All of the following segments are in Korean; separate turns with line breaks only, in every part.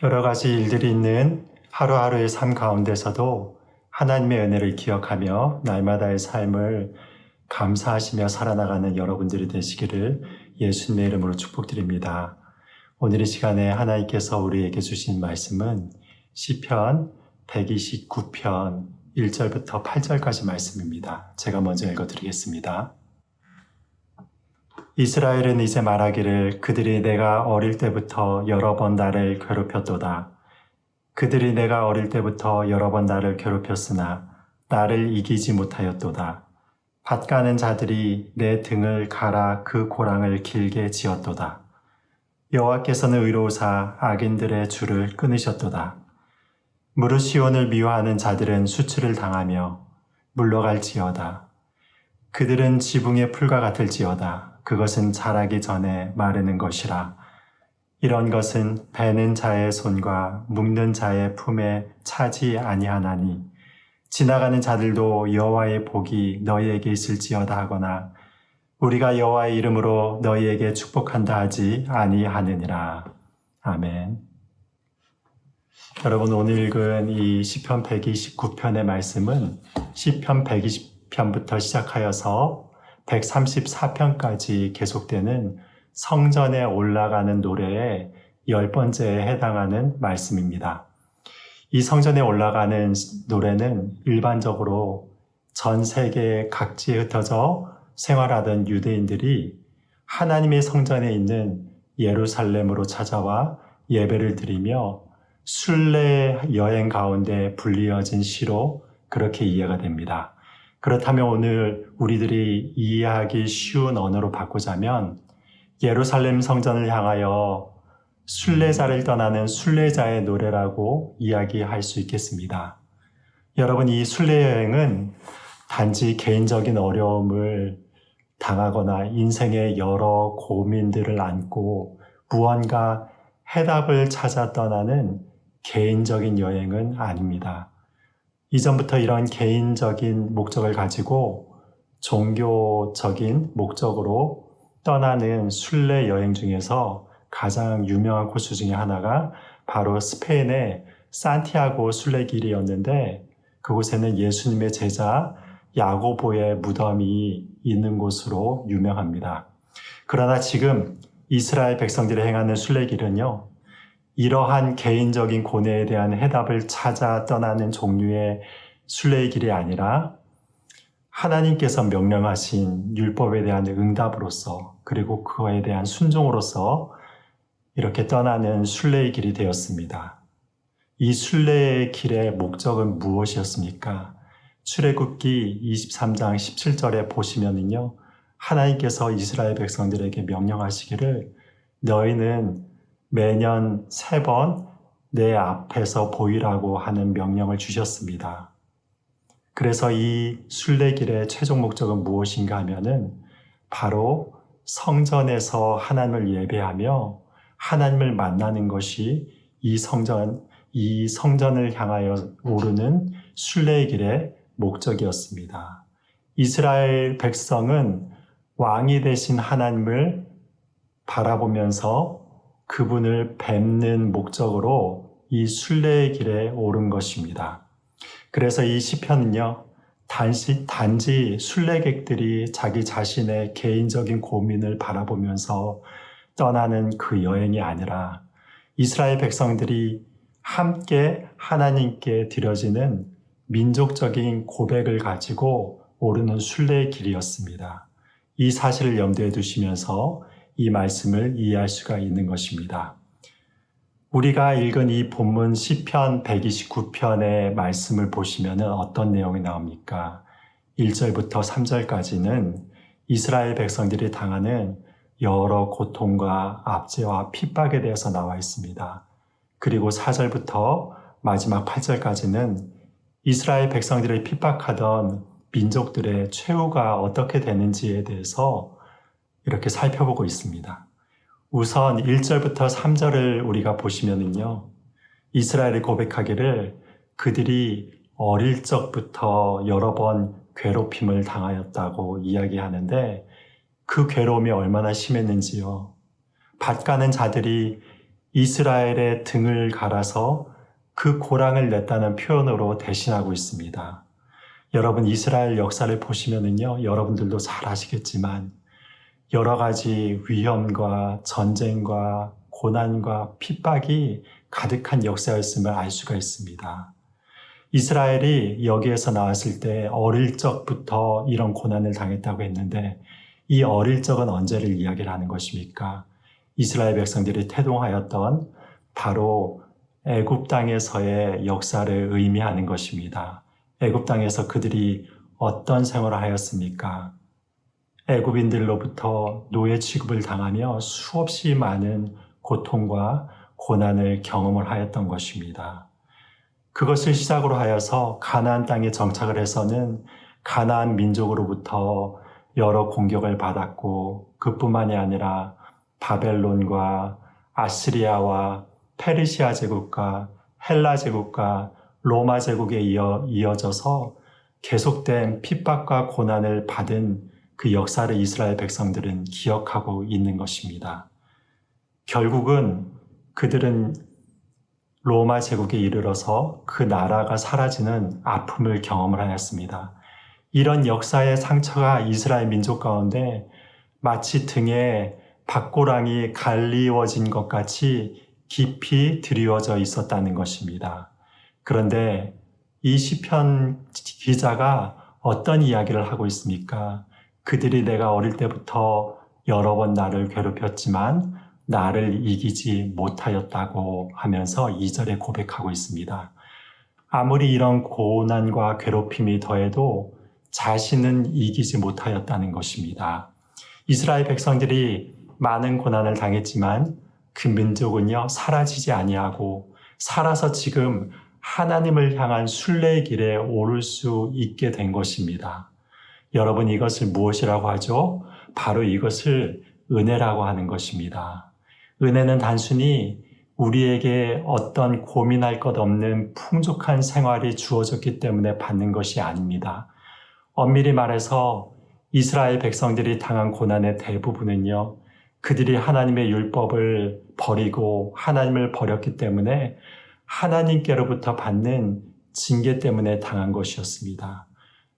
여러 가지 일들이 있는 하루하루의 삶 가운데서도 하나님의 은혜를 기억하며 날마다의 삶을 감사하시며 살아나가는 여러분들이 되시기를 예수님의 이름으로 축복드립니다. 오늘 이 시간에 하나님께서 우리에게 주신 말씀은 시편 129편 1절부터 8절까지 말씀입니다. 제가 먼저 읽어드리겠습니다. 이스라엘은 이제 말하기를 그들이 내가 어릴 때부터 여러 번 나를 괴롭혔도다. 그들이 내가 어릴 때부터 여러 번 나를 괴롭혔으나 나를 이기지 못하였도다. 밭가는 자들이 내 등을 갈아 그 고랑을 길게 지었도다. 여호와께서는 의로우사 악인들의 줄을 끊으셨도다. 무르시온을 미워하는 자들은 수치를 당하며 물러갈지어다. 그들은 지붕의 풀과 같을지어다. 그것은 자라기 전에 마르는 것이라. 이런 것은 베는 자의 손과 묶는 자의 품에 차지 아니하나니 지나가는 자들도 여호와의 복이 너희에게 있을지어다 하거나 우리가 여호와의 이름으로 너희에게 축복한다 하지 아니하느니라. 아멘. 여러분 오늘 읽은 이 시편 129편의 말씀은 시편 120편부터 시작하여서 134편까지 계속되는 성전에 올라가는 노래의 열 번째에 해당하는 말씀입니다. 이 성전에 올라가는 노래는 일반적으로 전 세계 각지에 흩어져 생활하던 유대인들이 하나님의 성전에 있는 예루살렘으로 찾아와 예배를 드리며 순례 여행 가운데 불리어진 시로 그렇게 이해가 됩니다. 그렇다면 오늘 우리들이 이해하기 쉬운 언어로 바꾸자면 예루살렘 성전을 향하여 순례자를 떠나는 순례자의 노래라고 이야기할 수 있겠습니다. 여러분 이 순례 여행은 단지 개인적인 어려움을 당하거나 인생의 여러 고민들을 안고 무언가 해답을 찾아 떠나는 개인적인 여행은 아닙니다. 이전부터 이런 개인적인 목적을 가지고 종교적인 목적으로 떠나는 순례 여행 중에서 가장 유명한 코스 중에 하나가 바로 스페인의 산티아고 순례길이었는데 그곳에는 예수님의 제자 야고보의 무덤이 있는 곳으로 유명합니다. 그러나 지금 이스라엘 백성들이 행하는 순례길은요, 이러한 개인적인 고뇌에 대한 해답을 찾아 떠나는 종류의 순례의 길이 아니라 하나님께서 명령하신 율법에 대한 응답으로서 그리고 그거에 대한 순종으로서 이렇게 떠나는 순례의 길이 되었습니다. 이 순례의 길의 목적은 무엇이었습니까? 출애굽기 23장 17절에 보시면은요. 하나님께서 이스라엘 백성들에게 명령하시기를 너희는 매년 세 번 내 앞에서 보이라고 하는 명령을 주셨습니다. 그래서 이 순례길의 최종 목적은 무엇인가 하면은 바로 성전에서 하나님을 예배하며 하나님을 만나는 것이 이 성전, 이 성전을 향하여 오르는 순례의 길의 목적이었습니다. 이스라엘 백성은 왕이 되신 하나님을 바라보면서 그분을 뵙는 목적으로 이 순례의 길에 오른 것입니다. 그래서 이 시편은요, 단지, 단지 순례객들이 자기 자신의 개인적인 고민을 바라보면서 떠나는 그 여행이 아니라 이스라엘 백성들이 함께 하나님께 드려지는 민족적인 고백을 가지고 오르는 순례의 길이었습니다. 이 사실을 염두에 두시면서 이 말씀을 이해할 수가 있는 것입니다. 우리가 읽은 이 본문 시편 129편의 말씀을 보시면 어떤 내용이 나옵니까? 1절부터 3절까지는 이스라엘 백성들이 당하는 여러 고통과 압제와 핍박에 대해서 나와 있습니다. 그리고 4절부터 마지막 8절까지는 이스라엘 백성들을 핍박하던 민족들의 최후가 어떻게 되는지에 대해서 이렇게 살펴보고 있습니다. 우선 1절부터 3절을 우리가 보시면은요, 이스라엘이 고백하기를 그들이 어릴 적부터 여러 번 괴롭힘을 당하였다고 이야기하는데 그 괴로움이 얼마나 심했는지요. 밭 가는 자들이 이스라엘의 등을 갈아서 그 고랑을 냈다는 표현으로 대신하고 있습니다. 여러분 이스라엘 역사를 보시면은요, 여러분들도 잘 아시겠지만 여러 가지 위험과 전쟁과 고난과 핍박이 가득한 역사였음을 알 수가 있습니다. 이스라엘이 여기에서 나왔을 때 어릴 적부터 이런 고난을 당했다고 했는데 이 어릴 적은 언제를 이야기를 하는 것입니까? 이스라엘 백성들이 태동하였던 바로 애굽 땅에서의 역사를 의미하는 것입니다. 애굽 땅에서 그들이 어떤 생활을 하였습니까? 애굽인들로부터 노예 취급을 당하며 수없이 많은 고통과 고난을 경험을 하였던 것입니다. 그것을 시작으로 하여서 가나안 땅에 정착을 해서는 가나안 민족으로부터 여러 공격을 받았고 그뿐만이 아니라 바벨론과 아시리아와 페르시아 제국과 헬라 제국과 로마 제국에 이어, 이어져서 계속된 핍박과 고난을 받은 그 역사를 이스라엘 백성들은 기억하고 있는 것입니다. 결국은 그들은 로마 제국에 이르러서 그 나라가 사라지는 아픔을 경험을 하였습니다. 이런 역사의 상처가 이스라엘 민족 가운데 마치 등에 박고랑이 갈리워진 것 같이 깊이 드리워져 있었다는 것입니다. 그런데 이 시편 기자가 어떤 이야기를 하고 있습니까? 그들이 내가 어릴 때부터 여러 번 나를 괴롭혔지만 나를 이기지 못하였다고 하면서 2절에 고백하고 있습니다. 아무리 이런 고난과 괴롭힘이 더해도 자신은 이기지 못하였다는 것입니다. 이스라엘 백성들이 많은 고난을 당했지만 그 민족은요 사라지지 아니하고 살아서 지금 하나님을 향한 순례의 길에 오를 수 있게 된 것입니다. 여러분 이것을 무엇이라고 하죠? 바로 이것을 은혜라고 하는 것입니다. 은혜는 단순히 우리에게 어떤 고민할 것 없는 풍족한 생활이 주어졌기 때문에 받는 것이 아닙니다. 엄밀히 말해서 이스라엘 백성들이 당한 고난의 대부분은요, 그들이 하나님의 율법을 버리고 하나님을 버렸기 때문에 하나님께로부터 받는 징계 때문에 당한 것이었습니다.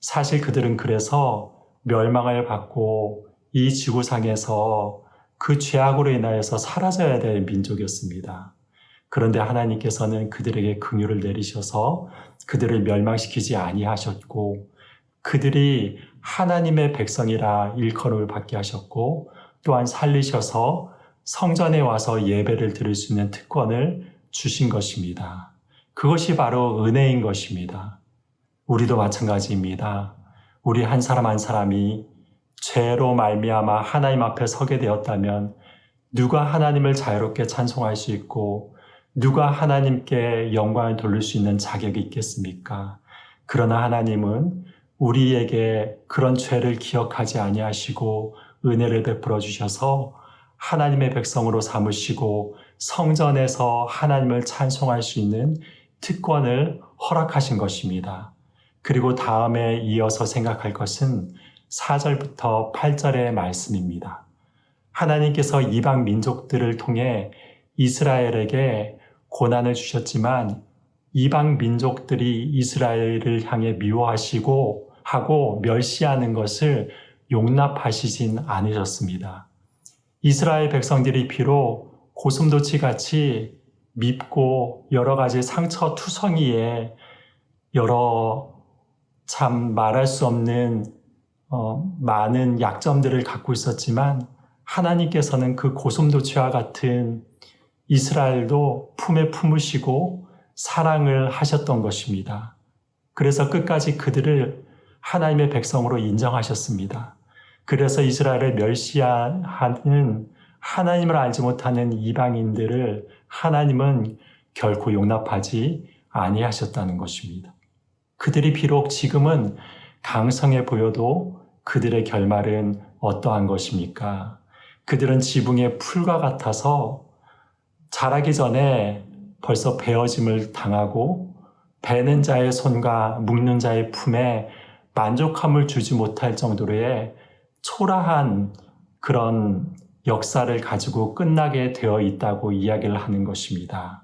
사실 그들은 그래서 멸망을 받고 이 지구상에서 그 죄악으로 인하여서 사라져야 될 민족이었습니다. 그런데 하나님께서는 그들에게 긍휼을 내리셔서 그들을 멸망시키지 아니하셨고 그들이 하나님의 백성이라 일컬음을 받게 하셨고 또한 살리셔서 성전에 와서 예배를 드릴 수 있는 특권을 주신 것입니다. 그것이 바로 은혜인 것입니다. 우리도 마찬가지입니다. 우리 한 사람 한 사람이 죄로 말미암아 하나님 앞에 서게 되었다면 누가 하나님을 자유롭게 찬송할 수 있고 누가 하나님께 영광을 돌릴 수 있는 자격이 있겠습니까? 그러나 하나님은 우리에게 그런 죄를 기억하지 아니하시고 은혜를 베풀어 주셔서 하나님의 백성으로 삼으시고 성전에서 하나님을 찬송할 수 있는 특권을 허락하신 것입니다. 그리고 다음에 이어서 생각할 것은 4절부터 8절의 말씀입니다. 하나님께서 이방 민족들을 통해 이스라엘에게 고난을 주셨지만 이방 민족들이 이스라엘을 향해 미워하시고 하고 멸시하는 것을 용납하시진 않으셨습니다. 이스라엘 백성들이 비록 고슴도치 같이 밉고 여러 가지 상처 투성이에 여러 참 말할 수 없는 어, 많은 약점들을 갖고 있었지만 하나님께서는 그 고슴도치와 같은 이스라엘도 품에 품으시고 사랑을 하셨던 것입니다. 그래서 끝까지 그들을 하나님의 백성으로 인정하셨습니다. 그래서 이스라엘을 멸시하는 하나님을 알지 못하는 이방인들을 하나님은 결코 용납하지 아니하셨다는 것입니다. 그들이 비록 지금은 강성해 보여도 그들의 결말은 어떠한 것입니까? 그들은 지붕의 풀과 같아서 자라기 전에 벌써 베어짐을 당하고 베는 자의 손과 묶는 자의 품에 만족함을 주지 못할 정도로의 초라한 그런 역사를 가지고 끝나게 되어 있다고 이야기를 하는 것입니다.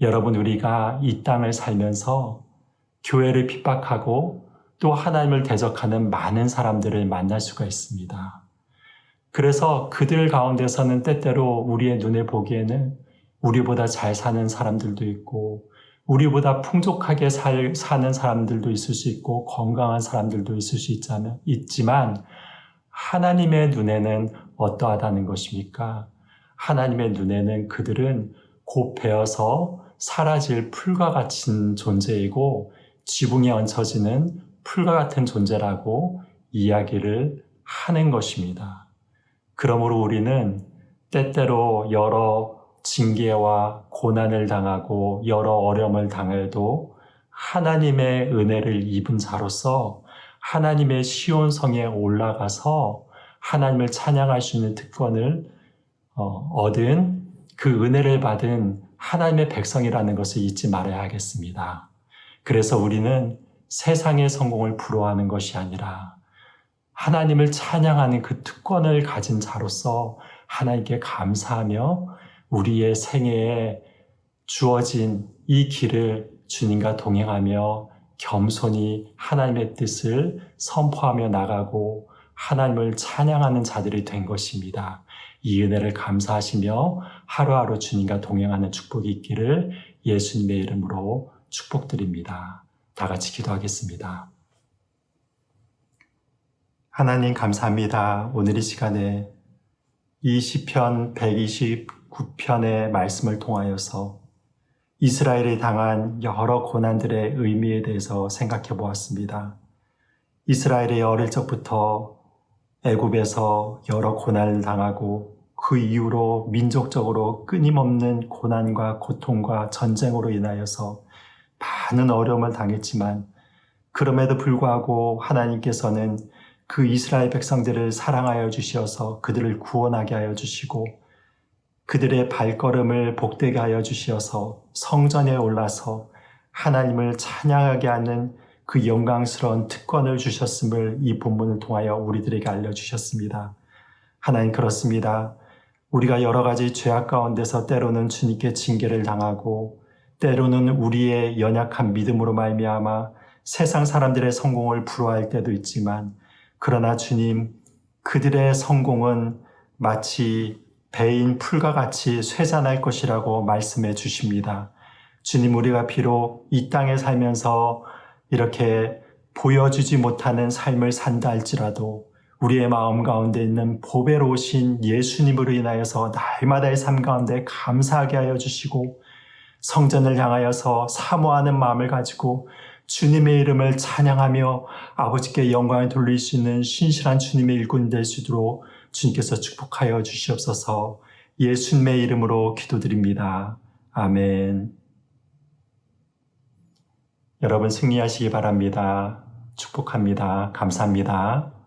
여러분, 우리가 이 땅을 살면서 교회를 핍박하고 또 하나님을 대적하는 많은 사람들을 만날 수가 있습니다. 그래서 그들 가운데서는 때때로 우리의 눈에 보기에는 우리보다 잘 사는 사람들도 있고, 우리보다 풍족하게 살, 사는 사람들도 있을 수 있고, 건강한 사람들도 있을 수 있자면, 있지만, 하나님의 눈에는 어떠하다는 것입니까? 하나님의 눈에는 그들은 곧 베어서 사라질 풀과 같은 존재이고, 지붕에 얹혀지는 풀과 같은 존재라고 이야기를 하는 것입니다. 그러므로 우리는 때때로 여러 징계와 고난을 당하고 여러 어려움을 당해도 하나님의 은혜를 입은 자로서 하나님의 시온성에 올라가서 하나님을 찬양할 수 있는 특권을 어, 얻은 그 은혜를 받은 하나님의 백성이라는 것을 잊지 말아야 하겠습니다. 그래서 우리는 세상의 성공을 부러워하는 것이 아니라 하나님을 찬양하는 그 특권을 가진 자로서 하나님께 감사하며 우리의 생애에 주어진 이 길을 주님과 동행하며 겸손히 하나님의 뜻을 선포하며 나가고 하나님을 찬양하는 자들이 된 것입니다. 이 은혜를 감사하시며 하루하루 주님과 동행하는 축복이 있기를 예수님의 이름으로 축복드립니다. 다 같이 기도하겠습니다. 하나님 감사합니다. 오늘 이 시간에 이 시편 129편의 말씀을 통하여서 이스라엘이 당한 여러 고난들의 의미에 대해서 생각해 보았습니다. 이스라엘이 어릴 적부터 애굽에서 여러 고난을 당하고 그 이후로 민족적으로 끊임없는 고난과 고통과 전쟁으로 인하여서 많은 어려움을 당했지만 그럼에도 불구하고 하나님께서는 그 이스라엘 백성들을 사랑하여 주시어서 그들을 구원하게 하여 주시고 그들의 발걸음을 복되게 하여 주시어서 성전에 올라서 하나님을 찬양하게 하는 그 영광스러운 특권을 주셨음을 이 본문을 통하여 우리들에게 알려주셨습니다. 하나님 그렇습니다. 우리가 여러 가지 죄악 가운데서 때로는 주님께 징계를 당하고 때로는 우리의 연약한 믿음으로 말미암아 세상 사람들의 성공을 부러워할 때도 있지만 그러나 주님 그들의 성공은 마치 배인 풀과 같이 쇠잔할 것이라고 말씀해 주십니다. 주님 우리가 비록 이 땅에 살면서 이렇게 보여주지 못하는 삶을 산다 할지라도 우리의 마음 가운데 있는 보배로우신 예수님으로 인하여서 날마다의 삶 가운데 감사하게 하여 주시고 성전을 향하여서 사모하는 마음을 가지고 주님의 이름을 찬양하며 아버지께 영광을 돌릴 수 있는 신실한 주님의 일꾼 될 수 있도록 주님께서 축복하여 주시옵소서 예수님의 이름으로 기도드립니다. 아멘. 여러분 승리하시기 바랍니다. 축복합니다. 감사합니다.